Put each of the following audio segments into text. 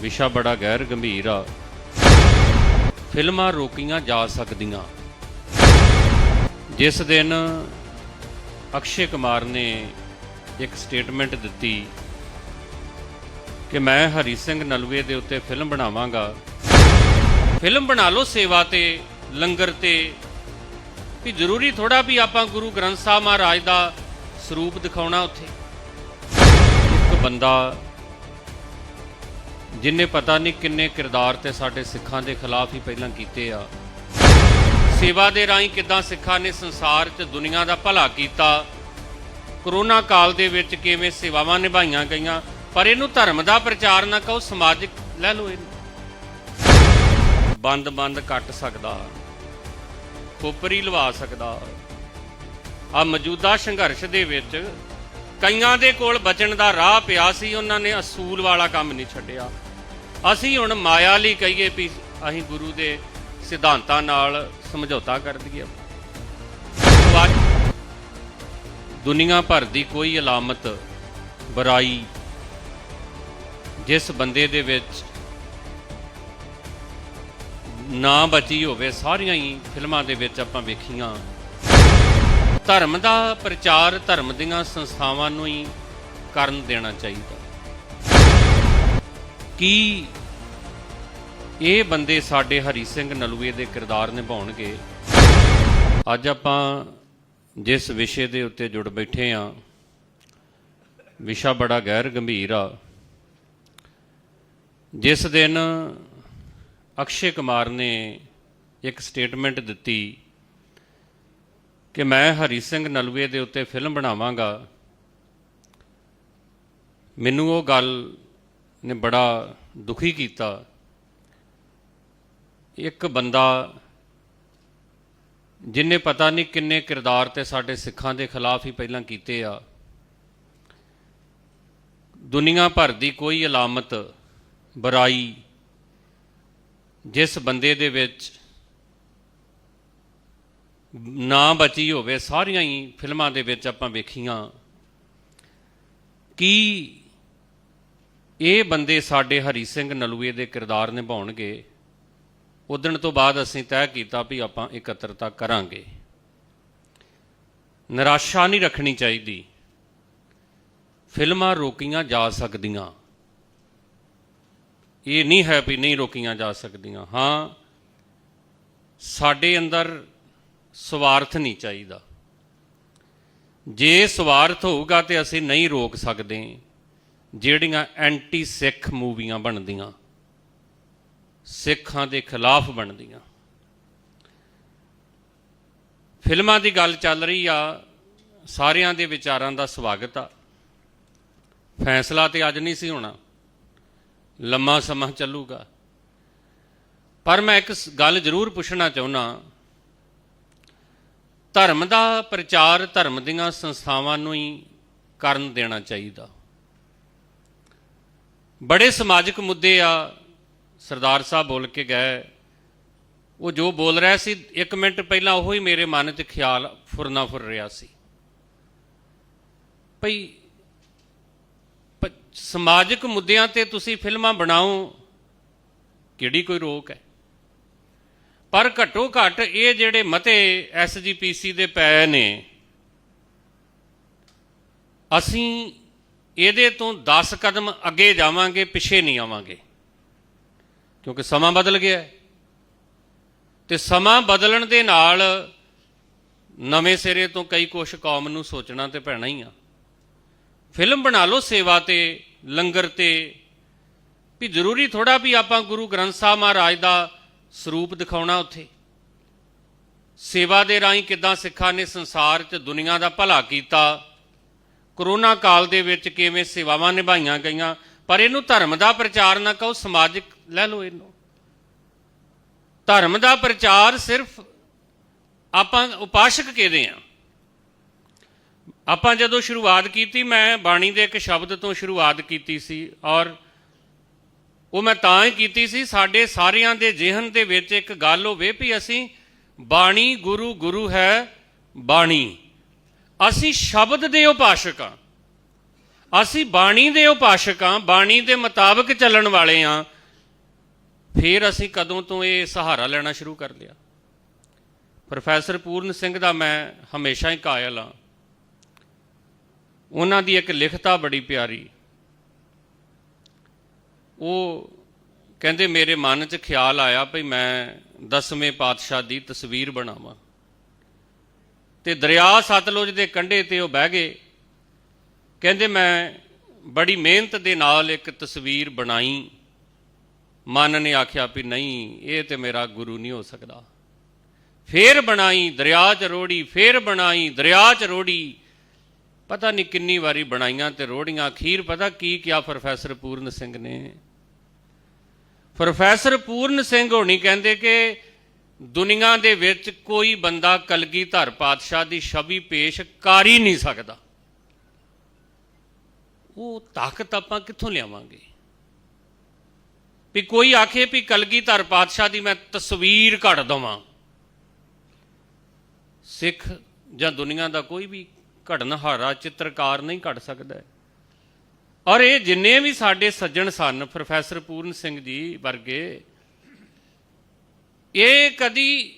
ਵਿਸ਼ਾ ਬੜਾ ਗੈਰ ਗੰਭੀਰ ਆ। ਫਿਲਮਾਂ ਰੋਕੀਆਂ ਜਾ ਸਕਦੀਆਂ। ਜਿਸ ਦਿਨ ਅਕਸ਼ੇ ਕੁਮਾਰ ਨੇ ਇੱਕ ਸਟੇਟਮੈਂਟ ਦਿੱਤੀ ਕਿ ਮੈਂ ਹਰੀ ਸਿੰਘ ਨਲਵੇ ਦੇ ਉੱਤੇ ਫਿਲਮ ਬਣਾਵਾਂਗਾ। ਫਿਲਮ ਬਣਾ ਲਓ ਸੇਵਾ ਤੇ, ਲੰਗਰ ਤੇ। ਵੀ ਜ਼ਰੂਰੀ ਥੋੜਾ ਵੀ ਆਪਾਂ ਗੁਰੂ ਗ੍ਰੰਥ ਸਾਹਿਬ ਮਹਾਰਾਜ ਦਾ ਸਰੂਪ ਦਿਖਾਉਣਾ ਉੱਥੇ। ਇੱਕ ਬੰਦਾ ਜਿਨੇ ਪਤਾ ਨਹੀਂ ਕਿੰਨੇ ਕਿਰਦਾਰ ਤੇ ਸਾਡੇ ਸਿੱਖਾਂ ਦੇ ਖਿਲਾਫ ਹੀ ਪਹਿਲਾਂ ਕੀਤੇ ਆ। ਸੇਵਾ ਦੇ ਰਾਹੀਂ ਕਿਦਾਂ ਸਿੱਖਾਂ ਨੇ ਸੰਸਾਰ 'ਚ ਦੁਨੀਆ ਦਾ ਭਲਾ ਕੀਤਾ, ਕਰੋਨਾ ਕਾਲ ਦੇ ਵਿੱਚ ਕਿਵੇਂ ਸੇਵਾਵਾਂ ਨਿਭਾਈਆਂ ਗਈਆਂ, ਪਰ ਇਹਨੂੰ ਧਰਮ ਦਾ ਪ੍ਰਚਾਰ ਨਾ ਕਹੋ, ਸਮਾਜਿਕ ਲੈ ਲਓ ਇਹਨੂੰ। ਬੰਦ ਬੰਦ ਕੱਟ ਸਕਦਾ, ਖੋਪਰੀ ਲਵਾ ਸਕਦਾ। ਆ ਮੌਜੂਦਾ ਸੰਘਰਸ਼ ਦੇ ਵਿੱਚ ਕਈਆਂ ਦੇ ਕੋਲ ਬਚਣ ਦਾ ਰਾਹ ਪਿਆ ਸੀ, ਉਹਨਾਂ ਨੇ ਅਸੂਲ ਵਾਲਾ ਕੰਮ ਨਹੀਂ ਛੱਡਿਆ। ਅਸੀਂ ਹੁਣ ਮਾਇਆ ਲਈ ਕਹੀਏ ਵੀ ਅਸੀਂ ਗੁਰੂ ਦੇ ਸਿਧਾਂਤਾਂ ਨਾਲ ਸਮਝੌਤਾ ਕਰ ਦਈਏ। ਸੋ ਦੁਨੀਆ ਭਰ ਦੀ ਕੋਈ ਅਲਾਮਤ ਬੁਰਾਈ ਜਿਸ ਬੰਦੇ ਦੇ ਵਿੱਚ ਨਾ ਬਚੀ ਹੋਵੇ, ਸਾਰੀਆਂ ਹੀ ਫਿਲਮਾਂ ਦੇ ਵਿੱਚ ਆਪਾਂ ਵੇਖੀਆਂ। ਧਰਮ ਦਾ ਪ੍ਰਚਾਰ ਧਰਮ ਦੀਆਂ ਸੰਸਥਾਵਾਂ ਨੂੰ ਹੀ ਕਰਨ ਦੇਣਾ ਚਾਹੀਦਾ। ਕੀ ਇਹ ਬੰਦੇ ਸਾਡੇ ਹਰੀ ਸਿੰਘ ਨਲੂਏ ਦੇ ਕਿਰਦਾਰ ਨਿਭਾਉਣਗੇ। ਅੱਜ ਆਪਾਂ ਜਿਸ ਵਿਸ਼ੇ ਦੇ ਉੱਤੇ ਜੁੜ ਬੈਠੇ ਆ, ਵਿਸ਼ਾ ਬੜਾ ਗਹਿਰ ਗੰਭੀਰ ਆ। ਜਿਸ ਦਿਨ ਅਕਸ਼ੇ ਕੁਮਾਰ ਨੇ ਇੱਕ ਸਟੇਟਮੈਂਟ ਦਿੱਤੀ ਕਿ ਮੈਂ ਹਰੀ ਸਿੰਘ ਨਲੂਏ ਦੇ ਉੱਤੇ ਫਿਲਮ ਬਣਾਵਾਂਗਾ, ਮੈਨੂੰ ਉਹ ਗੱਲ ਨੇ ਬੜਾ ਦੁਖੀ ਕੀਤਾ। ਇੱਕ ਬੰਦਾ ਜਿਨੇ ਪਤਾ ਨਹੀਂ ਕਿੰਨੇ ਕਿਰਦਾਰ ਤੇ ਸਾਡੇ ਸਿੱਖਾਂ ਦੇ ਖਿਲਾਫ ਹੀ ਪਹਿਲਾਂ ਕੀਤੇ ਆ। ਦੁਨੀਆ ਭਰ ਦੀ ਕੋਈ ਅਲਾਮਤ, ਬੁਰਾਈ ਜਿਸ ਬੰਦੇ ਦੇ ਵਿੱਚ ਨਾ ਬਚੀ ਹੋਵੇ, ਸਾਰੀਆਂ ਹੀ ਫਿਲਮਾਂ ਦੇ ਵਿੱਚ ਆਪਾਂ ਵੇਖੀਆਂ। ਕੀ ਇਹ ਬੰਦੇ ਸਾਡੇ ਹਰੀ ਸਿੰਘ ਨਲੂਏ ਦੇ ਕਿਰਦਾਰ ਨਿਭਾਉਣਗੇ। ਉਦਣ ਤੋਂ ਬਾਅਦ ਅਸੀਂ ਤੈਅ ਕੀਤਾ ਵੀ ਆਪਾਂ ਇਕੱਤਰਤਾ ਕਰਾਂਗੇ। ਨਿਰਾਸ਼ਾ ਨਹੀਂ ਰੱਖਣੀ ਚਾਹੀਦੀ। ਫਿਲਮਾਂ ਰੋਕੀਆਂ ਜਾ ਸਕਦੀਆਂ। ਇਹ ਨਹੀਂ ਹੈ ਵੀ ਨਹੀਂ ਰੋਕੀਆਂ ਜਾ ਸਕਦੀਆਂ। ਹਾਂ, ਸਾਡੇ ਅੰਦਰ ਸਵਾਰਥ ਨਹੀਂ ਚਾਹੀਦਾ। ਜੇ ਸਵਾਰਥ ਹੋਊਗਾ ਤੇ ਅਸੀਂ ਨਹੀਂ ਰੋਕ ਸਕਦੇ। ਜਿਹੜੀਆਂ ਐਂਟੀ ਸਿੱਖ ਮੂਵੀਆਂ ਬਣਦੀਆਂ, ਸਿੱਖਾਂ ਦੇ ਖਿਲਾਫ ਬਣਦੀਆਂ। ਫਿਲਮਾਂ ਦੀ ਗੱਲ ਚੱਲ ਰਹੀ ਆ, ਸਾਰਿਆਂ ਦੇ ਵਿਚਾਰਾਂ ਦਾ ਸਵਾਗਤ ਆ। ਫੈਸਲਾ ਤੇ ਅੱਜ ਨਹੀਂ ਸੀ ਹੋਣਾ। ਲੰਮਾ ਸਮਾਂ ਚੱਲੂਗਾ। ਪਰ ਮੈਂ ਇੱਕ ਗੱਲ ਜ਼ਰੂਰ ਪੁੱਛਣਾ ਚਾਹੁੰਦਾ ਧਰਮ ਦਾ ਪ੍ਰਚਾਰ ਧਰਮ ਦੀਆਂ ਸੰਸਥਾਵਾਂ ਨੂੰ ਹੀ ਕਰਨ ਦੇਣਾ ਚਾਹੀਦਾ। ਬੜੇ ਸਮਾਜਿਕ ਮੁੱਦੇ ਆ, ਸਰਦਾਰ ਸਾਹਿਬ ਬੋਲ ਕੇ ਗਏ। ਉਹ ਜੋ ਬੋਲ ਰਿਹਾ ਸੀ, ਇੱਕ ਮਿੰਟ ਪਹਿਲਾਂ ਉਹ ਹੀ ਮੇਰੇ ਮਨ 'ਚ ਖਿਆਲ ਫੁਰਨਾ ਫੁਰ ਰਿਹਾ ਸੀ। ਭਈ ਪ- ਸਮਾਜਿਕ ਮੁੱਦਿਆਂ ਤੇ ਤੁਸੀਂ ਫਿਲਮਾਂ ਬਣਾਓ, ਕਿਹੜੀ ਕੋਈ ਰੋਕ ਹੈ? ਪਰ ਘੱਟੋ ਘੱਟ ਇਹ ਜਿਹੜੇ ਮਤੇ ਐਸਜੀਪੀਸੀ ਦੇ ਪਏ ਨੇ, ਅਸੀਂ ਇਹਦੇ ਤੋਂ 10 ਕਦਮ ਅੱਗੇ ਜਾਵਾਂਗੇ, ਪਿੱਛੇ ਨਹੀਂ ਆਵਾਂਗੇ। ਕਿਉਂਕਿ ਸਮਾਂ ਬਦਲ ਗਿਆ ਹੈ। ਤੇ ਸਮਾਂ ਬਦਲਣ ਦੇ ਨਾਲ ਨਵੇਂ ਸਿਰੇ ਤੋਂ ਕਈ ਕੁਛ ਕੌਮ ਨੂੰ ਸੋਚਣਾ ਤੇ ਪੈਣਾ ਹੀ ਆ। ਫਿਲਮ ਬਣਾ ਲਓ ਸੇਵਾ ਤੇ, ਲੰਗਰ ਤੇ। ਵੀ ਜ਼ਰੂਰੀ ਥੋੜਾ ਵੀ ਆਪਾਂ ਗੁਰੂ ਗ੍ਰੰਥ ਸਾਹਿਬ ਮਹਾਰਾਜ ਦਾ ਸਰੂਪ ਦਿਖਾਉਣਾ ਉੱਥੇ। ਸੇਵਾ ਦੇ ਰਾਹੀਂ ਕਿਦਾਂ ਸਿੱਖਾਂ ਨੇ ਸੰਸਾਰ 'ਚ ਦੁਨੀਆ ਦਾ ਭਲਾ ਕੀਤਾ ਕਰੋਨਾ ਕਾਲ ਦੇ ਵਿੱਚ ਕਿਵੇਂ ਸੇਵਾਵਾਂ ਨਿਭਾਈਆਂ ਗਈਆਂ, ਪਰ ਇਹਨੂੰ ਧਰਮ ਦਾ ਪ੍ਰਚਾਰ ਨਾ ਕਹੋ ਸਮਾਜਿਕ ਲੈ ਲਓ ਇਹਨੂੰ। ਧਰਮ ਦਾ ਪ੍ਰਚਾਰ ਸਿਰਫ ਆਪਾਂ ਉਪਾਸ਼ਕ ਕਿਹਦੇ ਆ? ਆਪਾਂ ਜਦੋਂ ਸ਼ੁਰੂਆਤ ਕੀਤੀ, ਮੈਂ ਬਾਣੀ ਦੇ ਇੱਕ ਸ਼ਬਦ ਤੋਂ ਸ਼ੁਰੂਆਤ ਕੀਤੀ ਸੀ ਔਰ ਉਹ ਮੈਂ ਤਾਂ ਹੀ ਕੀਤੀ ਸੀ, ਸਾਡੇ ਸਾਰਿਆਂ ਦੇ ਜਿਹਨ ਦੇ ਵਿੱਚ ਇੱਕ ਗੱਲ ਹੋਵੇ ਵੀ ਅਸੀਂ ਬਾਣੀ ਗੁਰੂ ਗੁਰੂ ਹੈ ਬਾਣੀ। ਅਸੀਂ ਸ਼ਬਦ ਦੇ ਉਪਾਸ਼ਕ ਹਾਂ। ਅਸੀਂ ਬਾਣੀ ਦੇ ਉਪਾਸ਼ਕ ਹਾਂ, ਬਾਣੀ ਦੇ ਮੁਤਾਬਕ ਚੱਲਣ ਵਾਲੇ ਹਾਂ। ਫਿਰ ਅਸੀਂ ਕਦੋਂ ਤੋਂ ਇਹ ਸਹਾਰਾ ਲੈਣਾ ਸ਼ੁਰੂ ਕਰ ਲਿਆ। ਪ੍ਰੋਫੈਸਰ ਪੂਰਨ ਸਿੰਘ ਦਾ ਮੈਂ ਹਮੇਸ਼ਾ ਹੀ ਕਾਇਲ ਹਾਂ। ਉਹਨਾਂ ਦੀ ਇੱਕ ਲਿਖਤਾ ਬੜੀ ਪਿਆਰੀ। ਉਹ ਕਹਿੰਦੇ, ਮੇਰੇ ਮਨ 'ਚ ਖਿਆਲ ਆਇਆ ਭਈ ਮੈਂ ਦਸਵੇਂ ਪਾਤਸ਼ਾਹ ਦੀ ਤਸਵੀਰ ਬਣਾਵਾਂ। ਤੇ ਦਰਿਆ ਸਤਲੁਜ ਦੇ ਕੰਢੇ ਤੇ ਉਹ ਬਹਿ ਗਏ। ਕਹਿੰਦੇ, ਮੈਂ ਬੜੀ ਮਿਹਨਤ ਦੇ ਨਾਲ ਇੱਕ ਤਸਵੀਰ ਬਣਾਈ। ਮਨ ਨੇ ਆਖਿਆ ਵੀ ਨਹੀਂ, ਇਹ ਤੇ ਮੇਰਾ ਗੁਰੂ ਨਹੀਂ ਹੋ ਸਕਦਾ। ਫੇਰ ਬਣਾਈ ਦਰਿਆ 'ਚ ਰੋੜੀ, ਫੇਰ ਬਣਾਈ ਦਰਿਆ 'ਚ ਰੋੜੀ। ਪਤਾ ਨਹੀਂ ਕਿੰਨੀ ਵਾਰੀ ਬਣਾਈਆਂ ਤੇ ਰੋੜੀਆਂ। ਅਖੀਰ ਪਤਾ ਕੀ ਕਿਹਾ ਪ੍ਰੋਫੈਸਰ ਪੂਰਨ ਸਿੰਘ ਨੇ? ਪ੍ਰੋਫੈਸਰ ਪੂਰਨ ਸਿੰਘ ਹੋਣੀ ਕਹਿੰਦੇ ਕਿ ਦੁਨੀਆ ਦੇ ਵਿੱਚ ਕੋਈ ਬੰਦਾ ਕਲਗੀਧਰ ਪਾਤਸ਼ਾਹ ਦੀ ਛਵੀ ਪੇਸ਼ ਕਰ ਹੀ ਨਹੀਂ ਸਕਦਾ। ਉਹ ਤਾਕਤ ਆਪਾਂ ਕਿੱਥੋਂ ਲਿਆਵਾਂਗੇ? ਵੀ ਕੋਈ ਆਖੇ ਵੀ ਕਲਗੀਧਰ ਪਾਤਸ਼ਾਹ ਦੀ ਮੈਂ ਤਸਵੀਰ ਕੱਢ ਦਵਾਂ। ਸਿੱਖ ਜਾਂ ਦੁਨੀਆ ਦਾ ਕੋਈ ਵੀ ਘੜਨਹਾਰਾ, ਚਿੱਤਰਕਾਰ ਨਹੀਂ ਕੱਢ ਸਕਦਾ ਔਰ ਇਹ ਜਿੰਨੇ ਵੀ ਸਾਡੇ ਸੱਜਣ ਸਨ, ਪ੍ਰੋਫੈਸਰ ਪੂਰਨ ਸਿੰਘ ਜੀ ਵਰਗੇ ਇਹ ਕਦੀ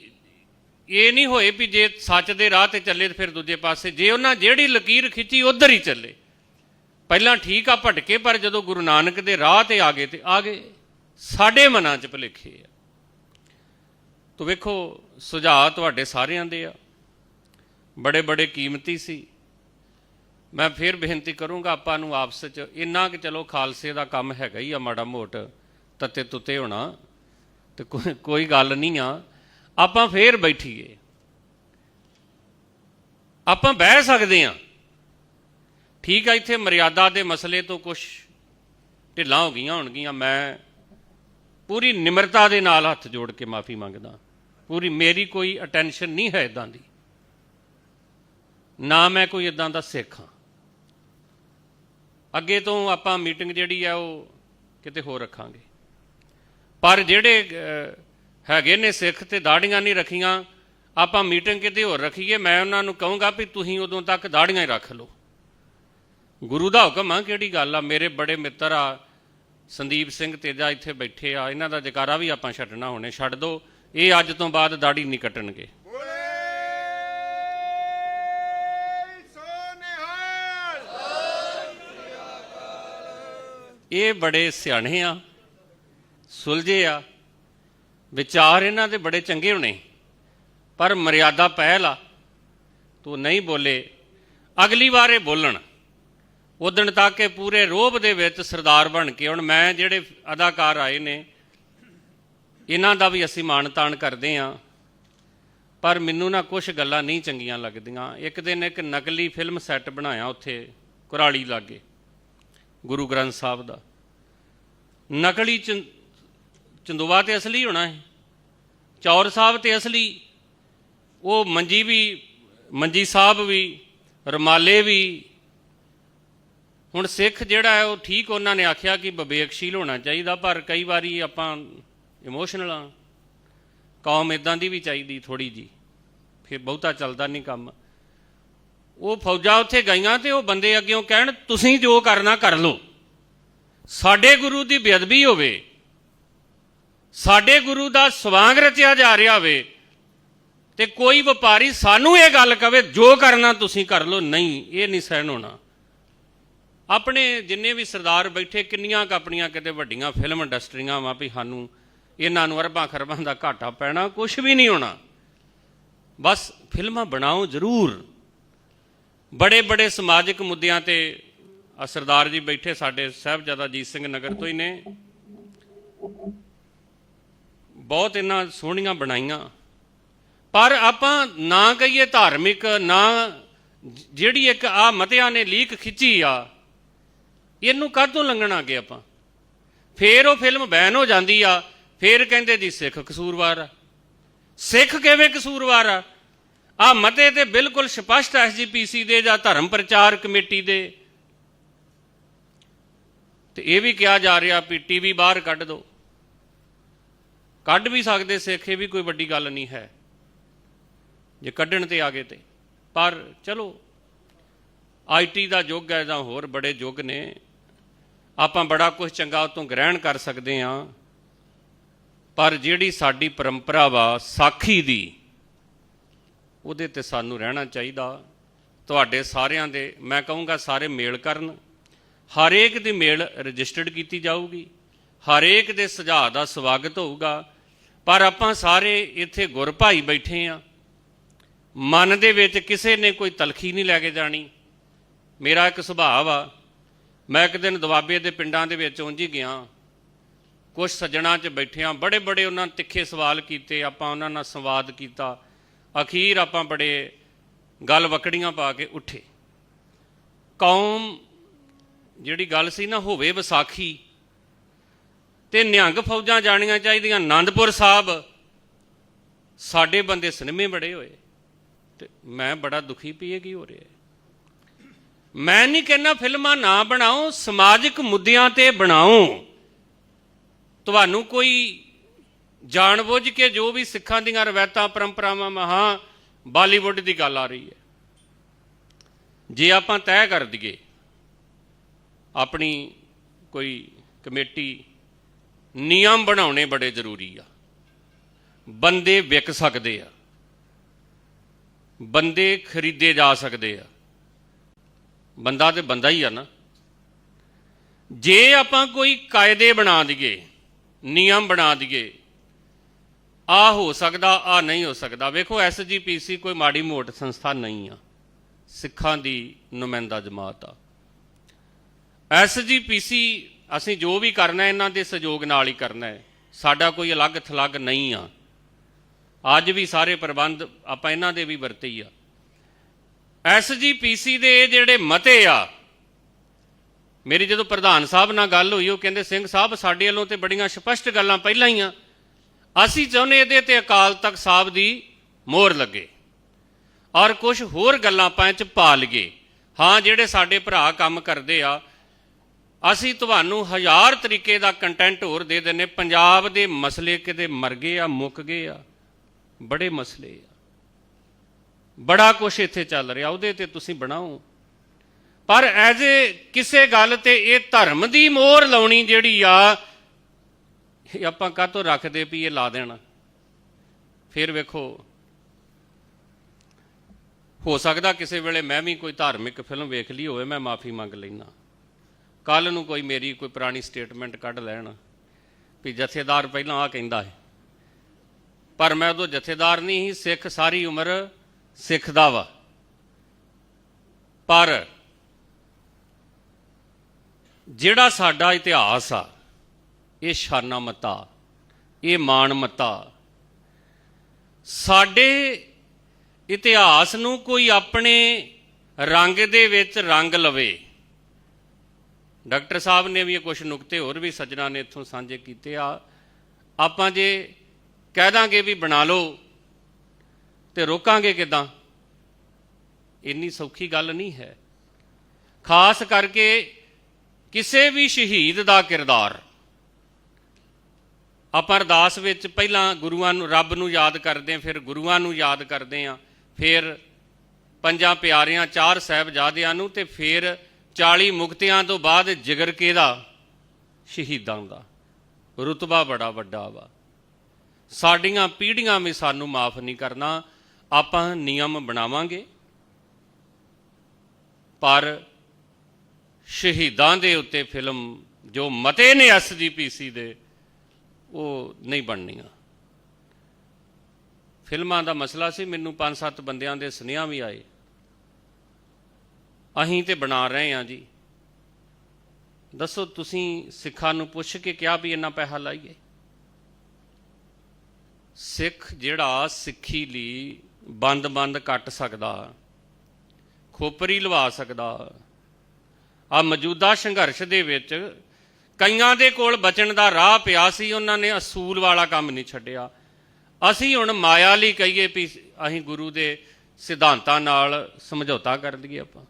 ਇਹ ਨਹੀਂ ਹੋਏ ਵੀ ਜੇ ਸੱਚ ਦੇ ਰਾਹ ਤੇ ਚੱਲੇ ਤੇ ਫਿਰ ਦੂਜੇ ਪਾਸੇ। ਜੇ ਉਹਨਾਂ ਜਿਹੜੀ ਲਕੀਰ ਖਿੱਚੀ, ਉਧਰ ਹੀ ਚੱਲੇ। ਪਹਿਲਾਂ ਠੀਕ ਆ ਭਟਕੇ, ਪਰ ਜਦੋਂ ਗੁਰੂ ਨਾਨਕ ਦੇ ਰਾਹ ਤੇ ਆ ਗਏ ਤੇ ਆ ਗਏ। ਸਾਡੇ ਮਨਾਂ 'ਚ ਭੁਲੇਖੇ ਆ। ਤੋ ਵੇਖੋ, ਸੁਝਾਅ ਤੁਹਾਡੇ ਸਾਰਿਆਂ ਦੇ ਆ। ਬੜੇ ਬੜੇ ਕੀਮਤੀ ਸੀ। ਮੈਂ ਫਿਰ ਬੇਨਤੀ ਕਰੂੰਗਾ ਆਪਾਂ ਨੂੰ ਆਪਸ ਚ, ਇੰਨਾ ਕਿ ਚਲੋ ਖਾਲਸੇ ਦਾ ਕੰਮ ਹੈਗਾ ਹੀ ਆ ਮਾੜਾ ਮੋਟ ਤੱਤੇ ਤੁੱਤੇ ਹੋਣਾ। ਤੇ ਕੋਈ- ਕੋਈ ਗੱਲ ਨਹੀਂ ਆ। ਆਪਾਂ ਫੇਰ ਬੈਠੀਏ। ਆਪਾਂ ਬਹਿ ਸਕਦੇ ਆ। ਠੀਕ ਆ, ਇੱਥੇ ਮਰਿਆਦਾ ਦੇ ਮਸਲੇ ਤੋਂ ਕੁਝ ਢਿੱਲਾਂ ਹੋ ਗਈਆਂ ਹੋਣਗੀਆਂ। ਮੈਂ ਪੂਰੀ ਨਿਮਰਤਾ ਦੇ ਨਾਲ ਹੱਥ ਜੋੜ ਕੇ ਮਾਫੀ ਮੰਗਦਾ। ਪੂਰੀ ਮੇਰੀ ਕੋਈ ਅਟੈਂਸ਼ਨ ਨਹੀਂ ਹੈ ਇਦਾਂ ਦੀ। ਨਾ ਮੈਂ ਕੋਈ ਇਦਾਂ ਦਾ ਸਿੱਖ ਹਾਂ। ਅੱਗੇ ਤੋਂ ਆਪਾਂ ਮੀਟਿੰਗ ਜਿਹੜੀ ਆ, ਉਹ ਕਿਤੇ ਹੋਰ ਰੱਖਾਂਗੇ। ਪਰ ਜਿਹੜੇ ਹੈਗੇ ਨੇ ਸਿੱਖ ਤੇ ਦਾੜੀਆਂ ਨਹੀਂ ਰੱਖੀਆਂ ਆਪਾਂ ਮੀਟਿੰਗ ਕਿਤੇ ਹੋਰ ਰੱਖੀਏ ਮੈਂ ਉਹਨਾਂ ਨੂੰ ਕਹੂੰਗਾ ਵੀ ਤੁਸੀਂ ਉਦੋਂ ਤੱਕ ਦਾੜੀਆਂ ਹੀ ਰੱਖ ਲਓ। ਗੁਰੂ ਦਾ ਹੁਕਮ ਆ ਕਿਹੜੀ ਗੱਲ ਆ? ਮੇਰੇ ਬੜੇ ਮਿੱਤਰ ਆ ਸੰਦੀਪ ਸਿੰਘ ਤੇਜਾ ਇੱਥੇ ਬੈਠੇ ਆ ਇਹਨਾਂ ਦਾ ਜਕਾਰਾ ਵੀ ਆਪਾਂ ਛੱਡਣਾ ਹੁਣੇ ਛੱਡ ਦੋ। ਇਹ ਅੱਜ ਤੋਂ ਬਾਅਦ ਦਾੜੀ ਨਹੀਂ ਕੱਟਣਗੇ। ਇਹ ਬੜੇ ਸਿਆਣੇ ਆ। ਸੁਲਝੇ ਆ। ਵਿਚਾਰ ਇਹਨਾਂ ਦੇ ਬੜੇ ਚੰਗੇ ਹੋਣੇ, ਪਰ ਮਰਿਆਦਾ ਪਹਿਲ ਆ। ਤੂੰ ਨਹੀਂ ਬੋਲੇ, ਅਗਲੀ ਵਾਰ ਇਹ ਬੋਲਣ। ਉਦਣ ਤੱਕ ਇਹ ਪੂਰੇ ਰੋਬ ਦੇ ਵਿੱਚ ਸਰਦਾਰ ਬਣ ਕੇ, ਹੁਣ ਮੈਂ ਜਿਹੜੇ ਅਦਾਕਾਰ ਆਏ ਨੇ, ਇਹਨਾਂ ਦਾ ਵੀ ਅਸੀਂ ਮਾਣ ਤਾਣ ਕਰਦੇ ਆ। ਪਰ ਮੈਨੂੰ ਨਾ ਕੁਝ ਗੱਲਾਂ ਨਹੀਂ ਚੰਗੀਆਂ ਲੱਗਦੀਆਂ। ਇੱਕ ਦਿਨ ਇੱਕ ਨਕਲੀ ਫਿਲਮ ਸੈੱਟ ਬਣਾਇਆ ਉੱਥੇ, ਕੁਰਾਲੀ ਲਾਗੇ, ਗੁਰੂ ਗ੍ਰੰਥ ਸਾਹਿਬ ਦਾ। ਨਕਲੀ ਚੰ- ਚੰਦੋਵਾ ਤੇ ਅਸਲੀ ਹੋਣਾ ਹੈ ਚੌਰ ਸਾਹਿਬ ਤੇ ਅਸਲੀ। ਉਹ ਮੰਜੀ ਵੀ, ਮੰਜੀ ਸਾਹਿਬ ਵੀ, ਰਮਾਲੇ ਵੀ। ਹੁਣ ਸਿੱਖ ਜਿਹੜਾ ਹੈ, ਉਹ ਠੀਕ ਉਹਨਾਂ ਨੇ ਆਖਿਆ ਕਿ ਵਿਵੇਕਸ਼ੀਲ ਹੋਣਾ ਚਾਹੀਦਾ, ਪਰ ਕਈ ਵਾਰੀ ਆਪਾਂ ਇਮੋਸ਼ਨਲ ਆ ਕੌਮ ਇਦਾਂ ਦੀ ਵੀ ਚਾਹੀਦੀ ਥੋੜੀ ਜੀ ਫਿਰ ਬਹੁਤਾ ਚੱਲਦਾ ਨਹੀਂ ਕੰਮ। ਉਹ ਫੌਜਾਂ ਉੱਥੇ ਗਈਆਂ ਤੇ ਉਹ ਬੰਦੇ ਅੱਗਿਓਂ ਕਹਿਣ, ਤੁਸੀਂ ਜੋ ਕਰਨਾ ਕਰ ਲਓ। ਸਾਡੇ ਗੁਰੂ ਦੀ ਬੇਅਦਬੀ ਹੋਵੇ ਸਾਡੇ ਗੁਰੂ ਦਾ ਸਵਾਂਗ ਰਚਿਆ ਜਾ ਰਿਹਾ ਹੋਵੇ ਤੇ ਕੋਈ ਵਪਾਰੀ ਸਾਨੂੰ ਇਹ ਗੱਲ ਕਵੇ, ਜੋ ਕਰਨਾ ਤੁਸੀਂ ਕਰ ਲਓ, ਨਹੀਂ, ਇਹ ਨਹੀਂ ਸਹਿਣ ਹੋਣਾ। ਆਪਣੇ ਜਿੰਨੇ ਵੀ ਸਰਦਾਰ ਬੈਠੇ, ਕਿੰਨੀਆਂ ਕੁ ਆਪਣੀਆਂ ਕਿਤੇ ਵੱਡੀਆਂ ਫਿਲਮ ਇੰਡਸਟਰੀਆਂ ਵਾ ਵੀ ਸਾਨੂੰ ਇਹਨਾਂ ਨੂੰ ਅਰਬਾਂ ਖਰਬਾਂ ਦਾ ਘਾਟਾ ਪੈਣਾ ਕੁਝ ਵੀ ਨਹੀਂ ਹੋਣਾ। ਬਸ ਫਿਲਮਾਂ ਬਣਾਓ ਜ਼ਰੂਰ। ਬੜੇ ਬੜੇ ਸਮਾਜਿਕ ਮੁੱਦਿਆਂ ਤੇ ਸਰਦਾਰ ਜੀ ਬੈਠੇ ਸਾਡੇ ਸਾਹਿਬਜ਼ਾਦਾ ਜੀਤ ਸਿੰਘ ਨਗਰ ਤੋਂ ਹੀ ਨੇ। ਬਹੁਤ ਇਹਨਾਂ ਸੋਹਣੀਆਂ ਬਣਾਈਆਂ। ਪਰ ਆਪਾਂ ਨਾ ਕਹੀਏ ਧਾਰਮਿਕ, ਨਾ ਜਿਹੜੀ ਇੱਕ ਆ ਮਤਿਆਂ ਨੇ ਲੀਕ ਖਿੱਚੀ ਆ, ਇਹਨੂੰ ਕਾਹਤੋਂ ਲੰਘਣਾ ਅੱਗੇ ਆਪਾਂ? ਫੇਰ ਉਹ ਫਿਲਮ ਬੈਨ ਹੋ ਜਾਂਦੀ ਆ, ਫੇਰ ਕਹਿੰਦੇ ਜੀ ਸਿੱਖ ਕਸੂਰਵਾਰ ਆ। ਸਿੱਖ ਕਿਵੇਂ ਕਸੂਰਵਾਰ ਆ? ਆ ਮਤੇ ਤੇ ਬਿਲਕੁਲ ਸਪਸ਼ਟ ਐਸਜੀਪੀਸੀ ਦੇ ਜਾਂ ਧਰਮ ਪ੍ਰਚਾਰ ਕਮੇਟੀ ਦੇ। ਤੇ ਇਹ ਵੀ ਕਿਹਾ ਜਾ ਰਿਹਾ ਵੀ ਟੀਵੀ ਬਾਹਰ ਕੱਢ ਦਿਓ ਕੱਢ ਵੀ ਸਕਦੇ ਸਿੱਖ, ਇਹ ਵੀ ਕੋਈ ਵੱਡੀ ਗੱਲ ਨਹੀਂ ਹੈ। ਜੇ ਕੱਢਣ ਤੇ ਆ ਗਏ ਤੇ। ਪਰ ਚਲੋ ਆਈਟੀ ਦਾ ਯੁੱਗ ਹੈ ਜਾਂ ਹੋਰ ਬੜੇ ਯੁੱਗ ਨੇ। ਆਪਾਂ ਬੜਾ ਕੁਝ ਚੰਗਾ ਉਤੋਂ ਗ੍ਰਹਿਣ ਕਰ ਸਕਦੇ ਹਾਂ। ਪਰ ਜਿਹੜੀ ਸਾਡੀ ਪਰੰਪਰਾ ਵਾ, ਸਾਖੀ ਦੀ, ਉਹਦੇ ਤੇ ਸਾਨੂੰ ਰਹਿਣਾ ਚਾਹੀਦਾ। ਤੁਹਾਡੇ ਸਾਰਿਆਂ ਦੇ, ਮੈਂ ਕਹੂੰਗਾ ਸਾਰੇ ਮੇਲ ਕਰਨ। ਹਰੇਕ ਦੀ ਮੇਲ ਰਜਿਸਟਰਡ ਕੀਤੀ ਜਾਊਗੀ। ਹਰੇਕ ਦੇ ਸੁਝਾਅ ਦਾ ਸਵਾਗਤ ਹੋਊਗਾ। ਪਰ ਆਪਾਂ ਸਾਰੇ ਇੱਥੇ ਗੁਰ ਭਾਈ ਬੈਠੇ ਆ। ਮਨ ਦੇ ਵਿੱਚ ਕਿਸੇ ਨੇ ਕੋਈ ਤਲਖੀ ਨਹੀਂ ਲੈ ਕੇ ਜਾਣੀ। ਮੇਰਾ ਇੱਕ ਸੁਭਾਅ ਆ। ਮੈਂ ਇੱਕ ਦਿਨ ਦੁਆਬੇ ਦੇ ਪਿੰਡਾਂ ਦੇ ਵਿੱਚ ਉਂਝ ਹੀ ਗਿਆ। ਕੁਝ ਸੱਜਣਾ 'ਚ ਬੈਠਿਆਂ ਬੜੇ ਬੜੇ ਉਹਨਾਂ ਤਿੱਖੇ ਸਵਾਲ ਕੀਤੇ, ਆਪਾਂ ਉਹਨਾਂ ਨਾਲ ਸੰਵਾਦ ਕੀਤਾ। ਅਖੀਰ ਆਪਾਂ ਬੜੇ ਗੱਲ ਵਕੜੀਆਂ ਪਾ ਕੇ ਉੱਠੇ। ਕੌਮ ਜਿਹੜੀ ਗੱਲ ਸੀ ਨਾ, ਹੋਵੇ ਵਿਸਾਖੀ ਤੇ ਨਿਹੰਗ ਫੌਜਾਂ ਜਾਣੀਆਂ ਚਾਹੀਦੀਆਂ। ਆਨੰਦਪੁਰ ਸਾਹਿਬ, ਸਾਡੇ ਬੰਦੇ ਸਿਨੇਮੇ ਬੜੇ ਹੋਏ। ਤੇ ਮੈਂ ਬੜਾ ਦੁਖੀ ਪਈ ਕੀ ਹੋ ਰਿਹਾ ਮੈਂ ਨਹੀਂ ਕਹਿੰਦਾ ਫਿਲਮਾਂ ਨਾ ਬਣਾਓ ਸਮਾਜਿਕ ਮੁੱਦਿਆਂ ਤੇ ਬਣਾਓ ਤੁਹਾਨੂੰ ਕੋਈ ਜਾਣਬੁੱਝ ਕੇ ਜੋ ਵੀ ਸਿੱਖਾਂ ਦੀਆਂ ਰਵਾਇਤਾਂ, ਪਰੰਪਰਾਵਾਂ ਮਹਾ ਬਾਲੀਵੁੱਡ ਦੀ ਗੱਲ ਆ ਰਹੀ ਹੈ। ਜੇ ਆਪਾਂ ਤੈਅ ਕਰ ਦਈਏ, ਆਪਣੀ ਕੋਈ ਕਮੇਟੀ ਨਿਯਮ ਬਣਾਉਣੇ ਬੜੇ ਜ਼ਰੂਰੀ ਆ। ਬੰਦੇ ਵਿਕ ਸਕਦੇ ਆ। ਬੰਦੇ ਖਰੀਦੇ ਜਾ ਸਕਦੇ ਆ। ਬੰਦਾ ਤੇ ਬੰਦਾ ਹੀ ਆ ਨਾ। ਜੇ ਆਪਾਂ ਕੋਈ ਕਾਇਦੇ ਬਣਾ ਦਈਏ, ਨਿਯਮ ਬਣਾ ਦਈਏ, ਆ ਹੋ ਸਕਦਾ, ਆ ਨਹੀਂ ਹੋ ਸਕਦਾ। ਵੇਖੋ ਐਸਜੀਪੀਸੀ ਕੋਈ ਮਾੜੀ ਮੋਟ ਸੰਸਥਾ ਨਹੀਂ ਆ। ਸਿੱਖਾਂ ਦੀ ਨੁਮਾਇੰਦਾ ਜਮਾਤ ਆ। ਐਸਜੀਪੀਸੀ ਅਸੀਂ ਜੋ ਵੀ ਕਰਨਾ ਇਹਨਾਂ ਦੇ ਸਹਿਯੋਗ ਨਾਲ ਹੀ ਕਰਨਾ ਹੈ। ਸਾਡਾ ਕੋਈ ਅਲੱਗ ਥਲੱਗ ਨਹੀਂ ਆ। ਅੱਜ ਵੀ ਸਾਰੇ ਪ੍ਰਬੰਧ ਆਪਾਂ ਇਹਨਾਂ ਦੇ ਵੀ ਵਰਤੇ ਹੀ ਆ। ਐਸਜੀਪੀਸੀ ਦੇ ਜਿਹੜੇ ਮਤੇ ਆ, ਮੇਰੀ ਜਦੋਂ ਪ੍ਰਧਾਨ ਸਾਹਿਬ ਨਾਲ ਗੱਲ ਹੋਈ, ਉਹ ਕਹਿੰਦੇ, ਸਿੰਘ ਸਾਹਿਬ, ਸਾਡੇ ਵੱਲੋਂ ਤੇ ਬੜੀਆਂ ਸਪਸ਼ਟ ਗੱਲਾਂ ਪਹਿਲਾਂ ਹੀ ਆ। ਅਸੀਂ ਚਾਹੁੰਦੇ ਇਹਦੇ ਤੇ ਅਕਾਲ ਤਖਤ ਸਾਹਿਬ ਦੀ ਮੋਹਰ ਲੱਗੇ ਔਰ ਕੁਝ ਹੋਰ ਗੱਲਾਂ ਆਪਾਂ ਚ ਪਾ ਲਈਏ। ਹਾਂ, ਜਿਹੜੇ ਸਾਡੇ ਭਰਾ ਕੰਮ ਕਰਦੇ ਆ ਅਸੀਂ ਤੁਹਾਨੂੰ ਹਜ਼ਾਰ ਤਰੀਕੇ ਦਾ ਕੰਟੈਂਟ ਹੋਰ ਦੇ ਦਿੰਨੇ ਪੰਜਾਬ ਦੇ ਮਸਲੇ ਕਿਤੇ ਮਰ ਗਏ ਆ, ਮੁੱਕ ਗਏ ਆ, ਬੜੇ ਮਸਲੇ ਆ। ਬੜਾ ਕੁਝ ਇੱਥੇ ਚੱਲ ਰਿਹਾ, ਉਹਦੇ ਤੇ ਤੁਸੀਂ ਬਣਾਓ। ਪਰ ਐਜ਼ ਏ ਕਿਸੇ ਗੱਲ ਤੇ ਇਹ ਧਰਮ ਦੀ ਮੋਹਰ ਲਾਉਣੀ ਜਿਹੜੀ ਆ, ਇਹ ਆਪਾਂ ਕਾਹਤੋਂ ਰੱਖਦੇ ਵੀ ਇਹ ਲਾ ਦੇਣਾ? ਫਿਰ ਵੇਖੋ, ਹੋ ਸਕਦਾ ਕਿਸੇ ਵੇਲੇ ਮੈਂ ਵੀ ਕੋਈ ਧਾਰਮਿਕ ਫਿਲਮ ਵੇਖ ਲਈ ਹੋਵੇ, ਮੈਂ ਮਾਫੀ ਮੰਗ ਲੈਣਾ ਕੱਲ ਨੂੰ ਕੋਈ ਮੇਰੀ ਕੋਈ ਪੁਰਾਣੀ ਸਟੇਟਮੈਂਟ ਕੱਢ ਲੈਣ ਵੀ ਜਥੇਦਾਰ ਪਹਿਲਾਂ ਆ ਕਹਿੰਦਾ ਹੈ। ਪਰ ਮੈਂ ਉਦੋਂ ਜਥੇਦਾਰ ਨਹੀਂ ਸੀ, ਸਿੱਖ ਸਾਰੀ ਉਮਰ ਸਿੱਖਦਾ ਵਾ। ਪਰ ਜਿਹੜਾ ਸਾਡਾ ਇਤਿਹਾਸ ਆ, ਇਹ ਸ਼ਾਨਾ ਮਤਾ, ਇਹ ਮਾਣ ਮਤਾ, ਸਾਡੇ ਇਤਿਹਾਸ ਨੂੰ ਕੋਈ ਆਪਣੇ ਰੰਗ ਦੇ ਵਿੱਚ ਰੰਗ ਲਵੇ। ਡਾਕਟਰ ਸਾਹਿਬ ਨੇ ਵੀ ਇਹ ਕੁਝ ਨੁਕਤੇ ਹੋਰ ਵੀ ਸੱਜਣਾ ਨੇ ਇੱਥੋਂ ਸਾਂਝੇ ਕੀਤੇ ਆ। ਆਪਾਂ ਜੇ ਕਹਿ ਦਾਂਗੇ ਵੀ ਬਣਾ ਲਓ ਤੇ ਰੋਕਾਂਗੇ ਕਿਦਾਂ? ਇੰਨੀ ਸੌਖੀ ਗੱਲ ਨਹੀਂ ਹੈ। ਖਾਸ ਕਰਕੇ ਕਿਸੇ ਵੀ ਸ਼ਹੀਦ ਦਾ ਕਿਰਦਾਰ। ਆਪਾਂ ਅਰਦਾਸ ਵਿੱਚ ਪਹਿਲਾਂ ਗੁਰੂਆਂ ਨੂੰ, ਰੱਬ ਨੂੰ ਯਾਦ ਕਰਦੇ ਹਾਂ, ਫਿਰ ਗੁਰੂਆਂ ਨੂੰ ਯਾਦ ਕਰਦੇ ਹਾਂ, ਫਿਰ ਪੰਜਾਂ ਪਿਆਰਿਆਂ, ਚਾਰ ਸਾਹਿਬਜ਼ਾਦਿਆਂ ਨੂੰ ਤੇ ਫਿਰ 40 ਮੁਕਤਿਆਂ ਤੋਂ ਬਾਅਦ ਜਿਗਰ ਕਿਹਦਾ? ਸ਼ਹੀਦਾਂ ਦਾ। ਰੁਤਬਾ ਬੜਾ ਵੱਡਾ ਵਾ। ਸਾਡੀਆਂ ਪੀੜ੍ਹੀਆਂ ਵੀ ਸਾਨੂੰ ਮਾਫ ਨਹੀਂ ਕਰਨਾ। ਆਪਾਂ ਨਿਯਮ ਬਣਾਵਾਂਗੇ। ਪਰ ਸ਼ਹੀਦਾਂ ਦੇ ਉੱਤੇ ਫਿਲਮ ਜੋ ਮਤੇ ਨੇ ਐਸਜੀਪੀਸੀ ਦੇ, ਉਹ ਨਹੀਂ ਬਣਨੀਆਂ। ਫਿਲਮਾਂ ਦਾ ਮਸਲਾ ਸੀ, ਮੈਨੂੰ ਪੰਜ ਸੱਤ ਬੰਦਿਆਂ ਦੇ ਸੁਨੇਹਾ ਵੀ ਆਏ। ਅਸੀਂ ਤੇ ਬਣਾ ਰਹੇ ਹਾਂ ਜੀ। ਦੱਸੋ ਤੁਸੀਂ ਸਿੱਖਾਂ ਨੂੰ ਪੁੱਛ ਕੇ ਕਿਹਾ ਵੀ ਇੰਨਾ ਪੈਸਾ ਲਾਈਏ? ਸਿੱਖ ਜਿਹੜਾ ਸਿੱਖੀ ਲਈ ਬੰਦ-ਬੰਦ ਕੱਟ ਸਕਦਾ, ਖੋਪਰੀ ਲਵਾ ਸਕਦਾ, ਆ ਮੌਜੂਦਾ ਸੰਘਰਸ਼ ਦੇ ਵਿੱਚ ਕਈਆਂ ਦੇ ਕੋਲ ਬਚਣ ਦਾ ਰਾਹ ਪਿਆ ਸੀ, ਉਹਨਾਂ ਨੇ ਅਸੂਲ ਵਾਲਾ ਕੰਮ ਨਹੀਂ ਛੱਡਿਆ। ਅਸੀਂ ਹੁਣ ਮਾਇਆ ਲਈ ਕਹੀਏ ਵੀ ਅਸੀਂ ਗੁਰੂ ਦੇ ਸਿਧਾਂਤਾਂ ਨਾਲ ਸਮਝੌਤਾ ਕਰ ਲਈਏ ਆਪਾਂ।